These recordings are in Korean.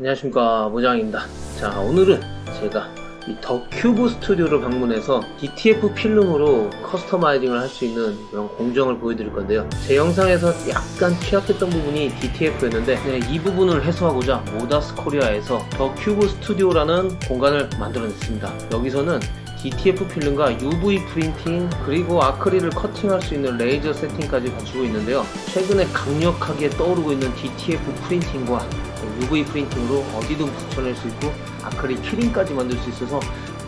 안녕하십니까 모장입니다. 자 오늘은 제가 이 더 큐브 스튜디오를 방문해서 DTF 필름으로 커스터마이징을 할 수 있는 그런 공정을 보여드릴 건데요. 제 영상에서 약간 취약했던 부분이 DTF였는데 네, 이 부분을 해소하고자 모다스 코리아에서 더 큐브 스튜디오라는 공간을 만들어냈습니다. 여기서는 DTF 필름과 UV 프린팅 그리고 아크릴을 커팅할 수 있는 레이저 세팅까지 갖추고 있는데요 최근에 강력하게 떠오르고 있는 DTF 프린팅과 UV 프린팅으로 어디든 붙여낼 수 있고 아크릴 키링까지 만들 수 있어서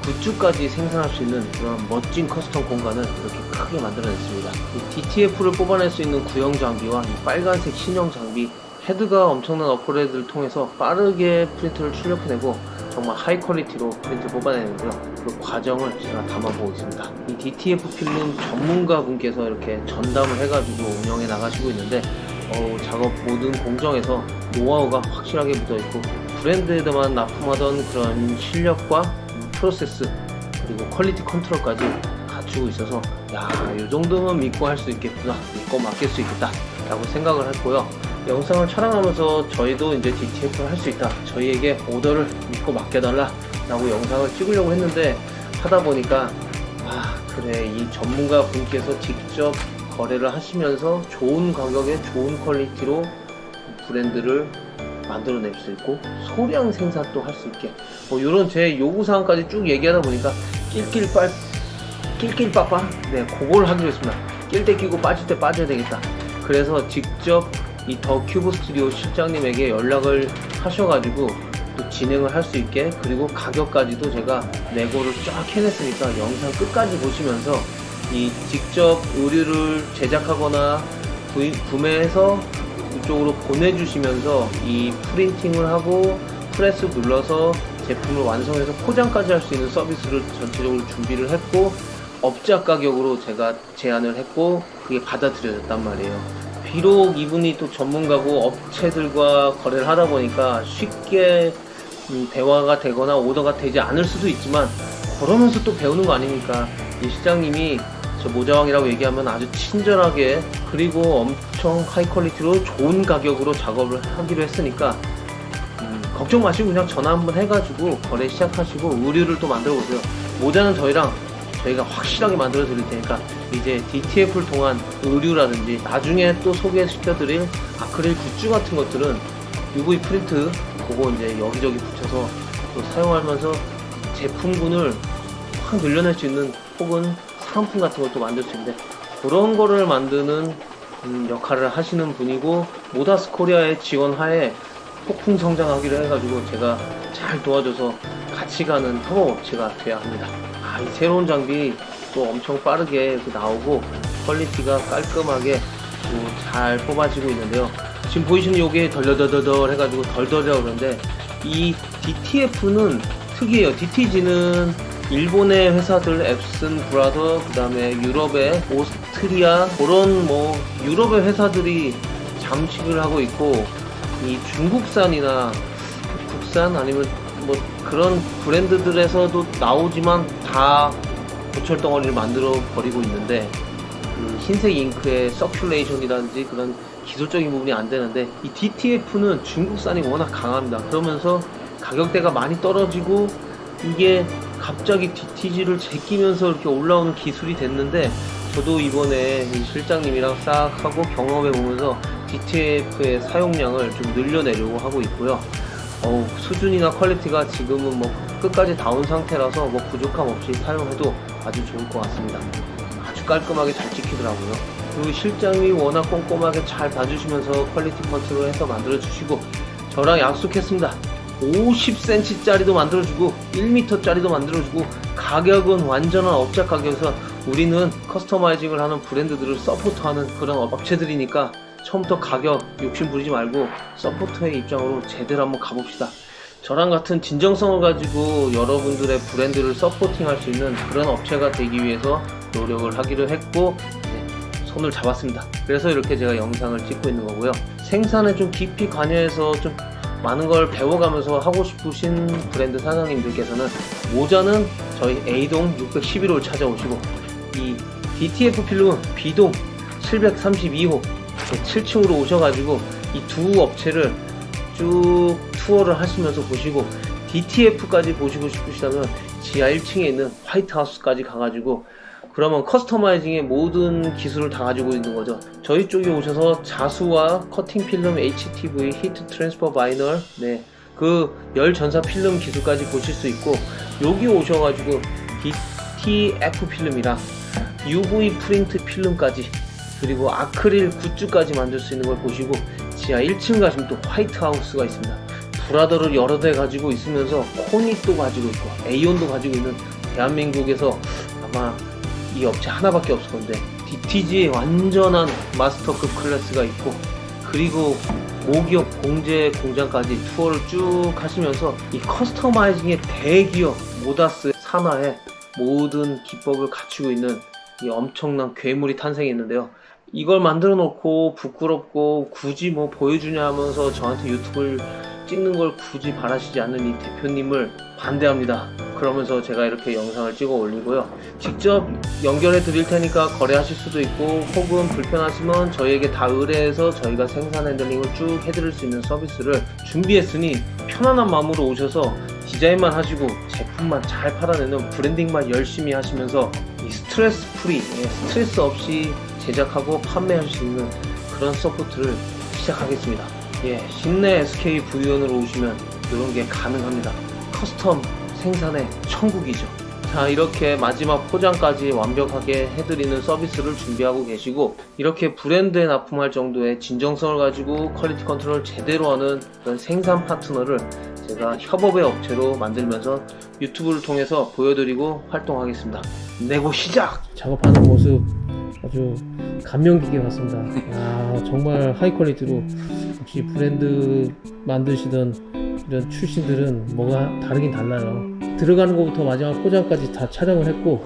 굿즈까지 생산할 수 있는 그런 멋진 커스텀 공간을 이렇게 크게 만들어냈습니다. 이 DTF를 뽑아낼 수 있는 구형 장비와 이 빨간색 신형 장비 헤드가 엄청난 업그레이드를 통해서 빠르게 프린트를 출력해내고 정말 하이 퀄리티로 프린트 뽑아내는데요. 그 과정을 제가 담아보고 있습니다. 이 DTF 필름 전문가 분께서 이렇게 전담을 해가지고 운영해 나가시고 있는데 어우, 작업 모든 공정에서 노하우가 확실하게 묻어있고 브랜드에만 납품하던 그런 실력과 프로세스 그리고 퀄리티 컨트롤까지 갖추고 있어서 야 이 정도면 믿고 할 수 있겠구나 믿고 맡길 수 있겠다 라고 생각을 했고요 영상을 촬영하면서 저희도 이제 DTF를 할 수 있다. 저희에게 오더를 믿고 맡겨달라 라고 영상을 찍으려고 했는데 하다 보니까 아 그래. 이 전문가 분께서 직접 거래를 하시면서 좋은 가격에 좋은 퀄리티로 브랜드를 만들어낼 수 있고 소량 생산도 할 수 있게. 뭐 이런 제 요구 사항까지 쭉 얘기하다 보니까 낄낄빨 낄낄빠빠 네 그걸 하기로 했습니다. 낄 때 끼고 빠질 때 빠져야 되겠다. 그래서 직접 이 더 큐브 스튜디오 실장님에게 연락을 하셔가지고 또 진행을 할 수 있게 그리고 가격까지도 제가 내고를 쫙 해냈으니까 영상 끝까지 보시면서 이 직접 의류를 제작하거나 구, 구매해서 이쪽으로 보내주시면서 이 프린팅을 하고 프레스 눌러서 제품을 완성해서 포장까지 할 수 있는 서비스를 전체적으로 준비를 했고 업자 가격으로 제가 제안을 했고 그게 받아들여졌단 말이에요. 비록 이분이 또 전문가고 업체들과 거래를 하다 보니까 쉽게 음, 대화가 되거나 오더가 되지 않을 수도 있지만 그러면서 또 배우는 거 아닙니까? 이 시장님이 저 모자왕이라고 얘기하면 아주 친절하게 그리고 엄청 하이 퀄리티로 좋은 가격으로 작업을 하기로 했으니까 음, 걱정 마시고 그냥 전화 한번 해가지고 거래 시작하시고 의류를 또 만들어 보세요. 모자는 저희랑 저희가 확실하게 만들어 드릴 테니까 이제 DTF를 통한 의류라든지 나중에 또 소개시켜 드릴 아크릴 굿즈 같은 것들은 UV 프린트 그거 이제 여기저기 붙여서 또 사용하면서 제품군을 확 늘려낼 수 있는 혹은 상품 같은 것도 만들 수 있는데 그런 거를 만드는 음, 역할을 하시는 분이고 모다스 코리아의 지원 하에 폭풍 성장하기로 해가지고 제가 잘 도와줘서 같이 가는 협업업체가 돼야 합니다. 새로운 장비 또 엄청 빠르게 또 나오고 퀄리티가 깔끔하게 또잘 뽑아지고 있는데요. 지금 보이시는 요게 덜덜덜덜 해가지고 덜덜이라고 그러는데 이 DTF는 특이해요. DTG는 일본의 회사들 앱슨 브라더 그다음에 유럽의 오스트리아 그런 뭐 유럽의 회사들이 잠식을 하고 있고 이 중국산이나 국산 아니면 뭐 그런 브랜드들에서도 나오지만 다 고철 덩어리를 만들어 버리고 있는데 그 흰색 잉크의 서큘레이션이라든지 그런 기술적인 부분이 안 되는데 이 DTF는 중국산이 워낙 강합니다. 그러면서 가격대가 많이 떨어지고 이게 갑자기 DTG를 제끼면서 이렇게 올라오는 기술이 됐는데 저도 이번에 이 실장님이랑 싹 하고 경험해 보면서 DTF의 사용량을 좀 늘려내려고 하고 있고요. 어우, 수준이나 퀄리티가 지금은 뭐 끝까지 나온 상태라서 뭐 부족함 없이 사용해도 아주 좋을 것 같습니다. 아주 깔끔하게 잘 찍히더라고요. 그리고 실장님이 워낙 꼼꼼하게 잘 봐주시면서 퀄리티 컨트롤 해서 만들어주시고 저랑 약속했습니다. 50cm짜리도 만들어주고 1m짜리도 만들어주고 가격은 완전한 업자 가격에서 우리는 커스터마이징을 하는 브랜드들을 서포트하는 그런 업체들이니까 처음부터 가격 욕심 부리지 말고 서포터의 입장으로 제대로 한번 가봅시다. 저랑 같은 진정성을 가지고 여러분들의 브랜드를 서포팅할 수 있는 그런 업체가 되기 위해서 노력을 하기로 했고 네, 손을 잡았습니다. 그래서 이렇게 제가 영상을 찍고 있는 거고요. 생산에 좀 깊이 관여해서 좀 많은 걸 배워가면서 하고 싶으신 브랜드 사장님들께서는 모자는 저희 A동 611호를 찾아오시고 이 DTF 필름은 B동 732호 7층으로 오셔가지고 이 두 업체를 쭉 투어를 하시면서 보시고 DTF까지 보시고 싶으시다면 지하 1층에 있는 화이트하우스까지 가가지고 그러면 커스터마이징의 모든 기술을 다 가지고 있는 거죠. 저희 쪽에 오셔서 자수와 커팅 필름 HTV, 히트 트랜스퍼 바이널, 네, 그 열 전사 필름 기술까지 보실 수 있고 여기 오셔가지고 DTF 필름이랑 UV 프린트 필름까지 그리고 아크릴 굿즈까지 만들 수 있는 걸 보시고 지하 1층 가시면 또 화이트하우스가 있습니다. 브라더를 여러 대 가지고 있으면서 코닉도 가지고 있고 에이온도 가지고 있는 대한민국에서 아마 이 업체 하나밖에 없을 건데 DTG의 완전한 마스터급 클래스가 있고 그리고 모기업 공제 공장까지 투어를 쭉 하시면서 이 커스터마이징의 대기업 모다스 산하의 모든 기법을 갖추고 있는 이 엄청난 괴물이 탄생했는데요. 이걸 만들어 놓고 부끄럽고 굳이 뭐 보여주냐 하면서 저한테 유튜브를 찍는 걸 굳이 바라시지 않는 이 대표님을 반대합니다. 그러면서 제가 이렇게 영상을 찍어 올리고요. 직접 연결해 드릴 테니까 거래하실 수도 있고 혹은 불편하시면 저희에게 다 의뢰해서 저희가 생산 핸들링을 쭉 해드릴 수 있는 서비스를 준비했으니 편안한 마음으로 오셔서 디자인만 하시고 제품만 잘 팔아내는 브랜딩만 열심히 하시면서 이 스트레스 프리, 예, 스트레스 없이 제작하고 판매할 수 있는 그런 서포트를 시작하겠습니다. 예, 신내 SK 부위원으로 오시면 이런 게 가능합니다. 커스텀 생산의 천국이죠. 자, 이렇게 마지막 포장까지 완벽하게 해드리는 서비스를 준비하고 계시고, 이렇게 브랜드에 납품할 정도의 진정성을 가지고 퀄리티 컨트롤 제대로 하는 그런 생산 파트너를 제가 협업의 업체로 만들면서 유튜브를 통해서 보여드리고 활동하겠습니다. 내고 시작! 작업하는 모습 아주 감명 깊게 봤습니다. 야, 정말 하이 퀄리티로 역시 브랜드 만드시던 이런 출신들은 뭐가 다르긴 달라요. 들어가는 것부터 마지막 포장까지 다 촬영을 했고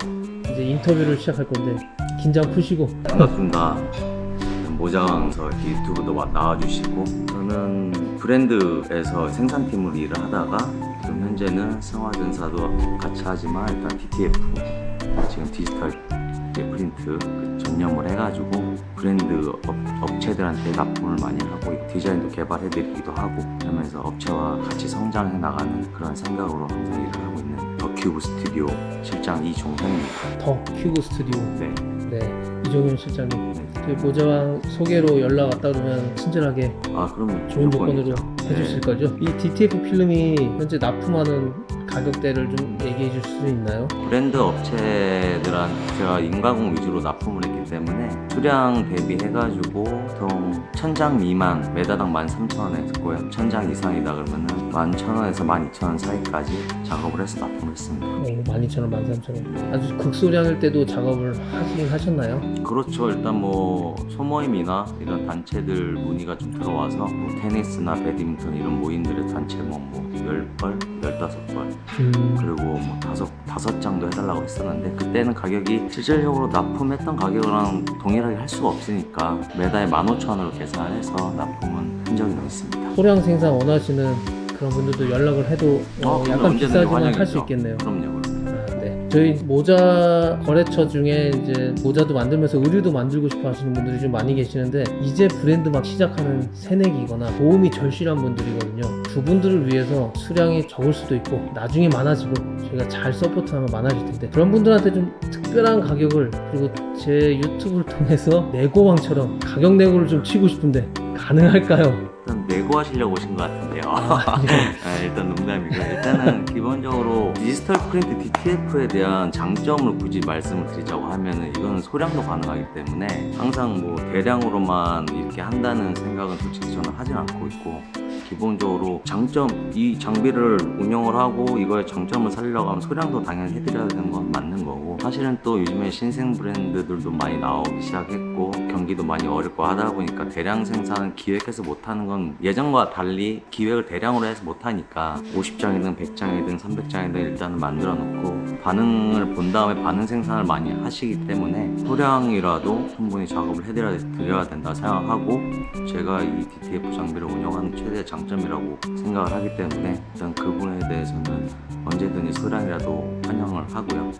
이제 인터뷰를 시작할 건데 긴장 푸시고 반갑습니다. 모장서 유튜브도 와- 나와주시고 저는 브랜드에서 생산팀으로 일을 하다가 지금 현재는 성화전사도 같이 하지만 일단 DTF 지금 디지털 프린트 그 전념을 해가지고 브랜드 업, 업체들한테 납품을 많이 하고 디자인도 개발해드리기도 하고 그러면서 업체와 같이 성장해 나가는 그런 생각으로 항상 일을 하고 있는 더큐브 스튜디오 실장 이종현입니다. 더 큐브 스튜디오 네. 네 이종윤 실장님 네. 저희 모자왕 소개로 연락 왔다 그러면 친절하게 아 그럼 좋은 조건으로. 해주실 네. 거죠? 이 DTF 필름이 현재 납품하는 가격대를 좀 얘기해 줄 수 있나요? 브랜드 업체들한테 제가 인가공 위주로 납품을 했기 때문에 수량 대비해가지고 보통 천장 미만 매다당 13,000원에 했고요 천장 이상이다 그러면은 11,000원에서 12,000원 사이까지 작업을 해서 납품을 했습니다 어, 12,000원, 13,000원 아주 극소량일 때도 작업을 하긴 하셨나요? 그렇죠 일단 뭐 소모임이나 이런 단체들 문의가 좀 들어와서 뭐 테니스나 배드민턴 이런 모임들의 단체 뭐, 뭐 10벌, 15벌 음, 그리고 뭐 다섯 다섯 장도 해달라고 했었는데 그때는 가격이 실질적으로 납품했던 가격이랑 동일하게 할 수가 없으니까 매달 15,000원으로 계산해서 납품은 한 적이 있습니다. 소량 생산 원하시는 그런 분들도 연락을 해도 어, 그럼 약간 비싸지만 할. 수 있겠네요 그럼요. 저희 모자 거래처 중에 이제 모자도 만들면서 의류도 만들고 싶어 하시는 분들이 좀 많이 계시는데 이제 브랜드 막 시작하는 새내기거나 도움이 절실한 분들이거든요. 그분들을 위해서 수량이 적을 수도 있고 나중에 많아지고 저희가 잘 서포트하면 많아질 텐데 그런 분들한테 좀 특별한 가격을 그리고 제 유튜브를 통해서 내고왕처럼 가격 내고를 좀 치고 싶은데 가능할까요? 일단 내고 하시려고 오신 것 같은데요. 아, 예. 아, 일단 농담이고 일단은 기본적으로 디지털 프린트 DTF에 대한 장점을 굳이 말씀을 드리자고 하면은 이거는 소량도 가능하기 때문에 항상 뭐 대량으로만 이렇게 한다는 생각은 솔직히 저는 하진 않고 있고 기본적으로 장점 이 장비를 운영을 하고 이거의 장점을 살리려고 하면 소량도 당연히 해드려야 되는 건 맞는 거고 사실은 또 요즘에 신생 브랜드들도 많이 나오기 시작했고 경기도 많이 어렵고 하다 보니까 대량 생산을 기획해서 못하는 건 예전과 달리 기획을 대량으로 해서 못하니까 50장이든 100장이든 300장이든 일단은 만들어 놓고 반응을 본 다음에 반응 생산을 많이 하시기 때문에 소량이라도 충분히 작업을 해드려야 드려야 된다 생각하고 제가 이 DTF 장비를 운영하는 최대 장 점이라고 생각을 하기 때문에 일단 그 부분에 대해서는 언제든지 소량이라도 환영을 하고요.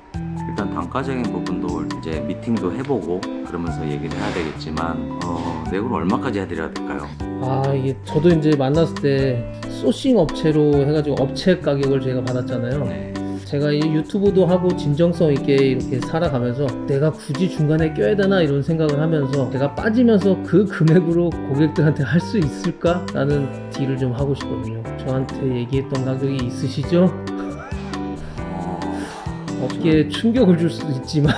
일단 단가적인 부분도 이제 미팅도 해보고 그러면서 얘기를 해야 되겠지만 어, 내고를 얼마까지 해드려야 될까요? 아 이게 저도 이제 만났을 때 소싱 업체로 해가지고 업체 가격을 제가 받았잖아요. 네. 제가 이 유튜브도 하고 진정성 있게 이렇게 살아가면서 내가 굳이 중간에 껴야 되나 이런 생각을 하면서 제가 빠지면서 그 금액으로 고객들한테 할 수 있을까 라는 딜을 좀 하고 싶거든요. 저한테 얘기했던 가격이 있으시죠? 어, 업계에 충격을 줄 수도 있지만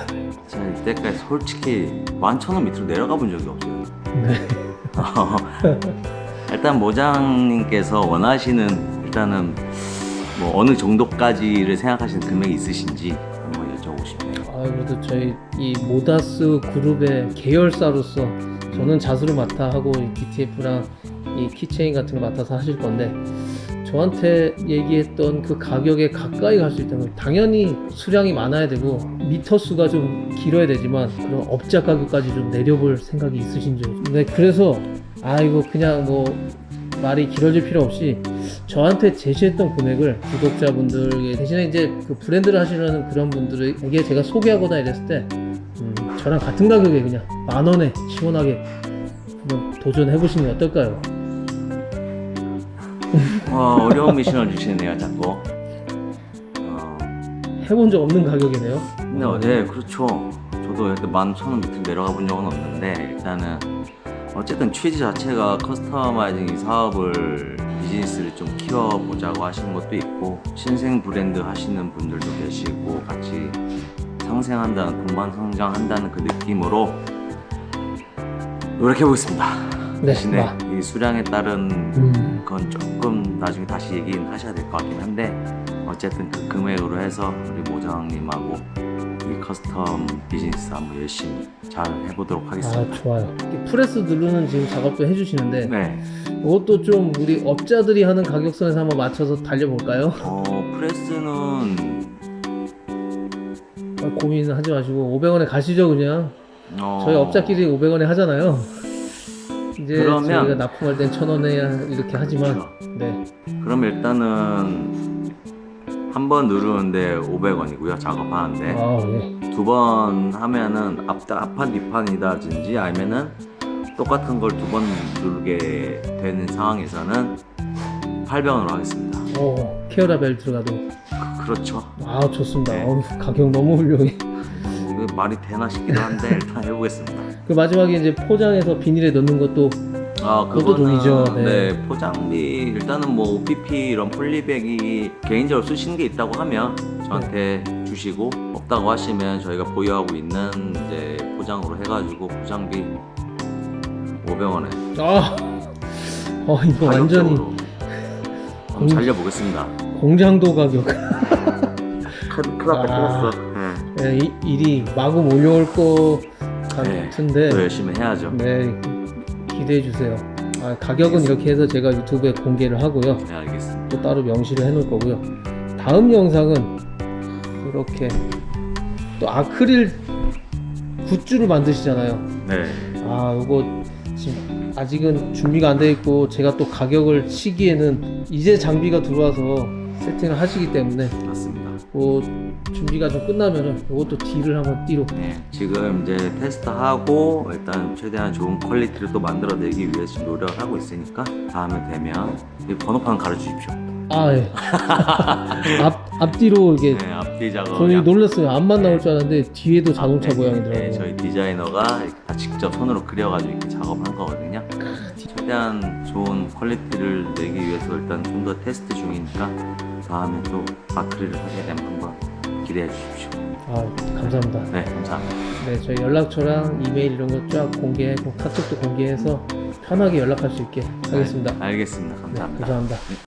제가 이때까지 솔직히 만천원 밑으로 내려가 본 적이 없어요. 네. 일단 모장님께서 원하시는 일단은 뭐 어느 정도까지를 생각하시는 금액이 있으신지 한번 여쭤보고 싶네요. 아 그래도 저희 이 모다스 그룹의 계열사로서 저는 자수를 맡아 하고 이 DTF랑 이 키체인 같은 거 맡아서 하실 건데 저한테 얘기했던 그 가격에 가까이 갈 수 있다면 당연히 수량이 많아야 되고 미터 수가 좀 길어야 되지만 그런 업자 가격까지 좀 내려볼 생각이 있으신지 네 그래서 아 이거 그냥 뭐 말이 길어질 필요 없이 저한테 제시했던 금액을 구독자분들에게 대신에 이제 그 브랜드를 하시려는 그런 분들에게 제가 소개하거나 이랬을 때 음, 저랑 같은 가격에 그냥 만 원에 시원하게 한번 도전해 보시는 게 어떨까요? 어, 어려운 미션을 주시네요, 자꾸. 어, 해본 적 없는 가격이네요. 근데 어, 네, 그렇죠. 저도 이렇게 만 천 원 밑으로 내려가 본 적은 없는데 일단은 어쨌든 취지 자체가 커스터마이징 이 사업을 비즈니스를 좀 키워보자고 하시는 것도 있고 신생 브랜드 하시는 분들도 계시고 같이 상생한다는 동반 성장한다는 그 느낌으로 노력해 보겠습니다. 네, 대신에 마. 이 수량에 따른 음, 그건 조금 나중에 다시 얘기는 하셔야 될 것 같긴 한데 어쨌든 그 금액으로 해서 우리 모장님하고 이 커스텀 비즈니스 한번 열심히 잘 해보도록 아 하겠습니다. 좋아요. 이렇게 프레스 누르는 지금 작업도 해주시는데 네, 이것도 좀 우리 업자들이 하는 가격선에서 한번 맞춰서 달려볼까요? 어 프레스는 아, 고민은 하지 마시고 500원에 가시죠 그냥. 어, 저희 업자끼리 500원에 하잖아요. 이제 그러면- 저희가 납품할 땐 1000원에 이렇게 하지만 그렇죠. 네. 그럼 일단은 한 번 누르는데 500원이고요 작업하는데 아, 네. 두번 하면은 앞 앞판 뒷판이다든지 아니면은 똑같은 걸 두 번 누르게 되는 상황에서는 800원으로 하겠습니다. 어, 케어라벨 들어가도 그- 그렇죠. 아, 좋습니다. 네. 어우, 가격 너무 훌륭해. 이거 말이 되나 싶기도 한데 일단 해보겠습니다. 그 마지막에 이제 포장해서 비닐에 넣는 것도 아 그것도 그거는 돈이죠. 네. 네. 포장비 일단은 뭐 OPP 이런 폴리백이 개인적으로 쓰시는 게 있다고 하면 저한테 주시고 없다고 하시면 저희가 보유하고 있는 이제 포장으로 해가지고 포장비 500원에 아, 어 이거 완전히 한번 공- 살려보겠습니다. 공장도 가격. 큰 큰일 아. 났다 큰일 네, 이, 일이 마구 몰려올 것 네. 같은데. 더 열심히 해야죠. 네, 기대해 주세요. 아, 가격은 이렇게 해서 제가 유튜브에 공개를 하고요. 네 알겠습니다. 또 따로 명시를 해 놓을 거고요. 다음 영상은 이렇게 또 아크릴 굿즈를 만드시잖아요. 네. 아, 이거 지금 아직은 준비가 안 돼 있고 제가 또 가격을 시기에는 이제 장비가 들어와서 세팅을 하시기 때문에 맞습니다. 뭐 준비가 좀 끝나면은 이것도 딜을 한번 띠로 네, 지금 이제 테스트하고 일단 최대한 좋은 퀄리티를 또 만들어내기 위해서 지금 노력을 하고 있으니까 다음에 되면 이 번호판 가르쳐주십시오. 아 예. 앞 앞뒤로 이게 네, 앞뒤 작업. 저희 놀랐어요. 앞만 나올 줄 알았는데 뒤에도 자동차 네, 모양이더라고요. 네, 저희 디자이너가 이렇게 다 직접 손으로 그려가지고 이렇게 작업한 거거든요. 최대한 좋은 퀄리티를 내기 위해서 일단 좀 더 테스트 중이니까 다음에 또 아크릴을 하게 되면 한번 기대해 주십시오. 아 감사합니다. 네, 감사합니다. 네 저희 연락처랑 이메일 이런 거 쫙 공개하고 카톡도 공개해서 편하게 연락할 수 있게 하겠습니다. 네, 알겠습니다. 네, 감사합니다. 감사합니다.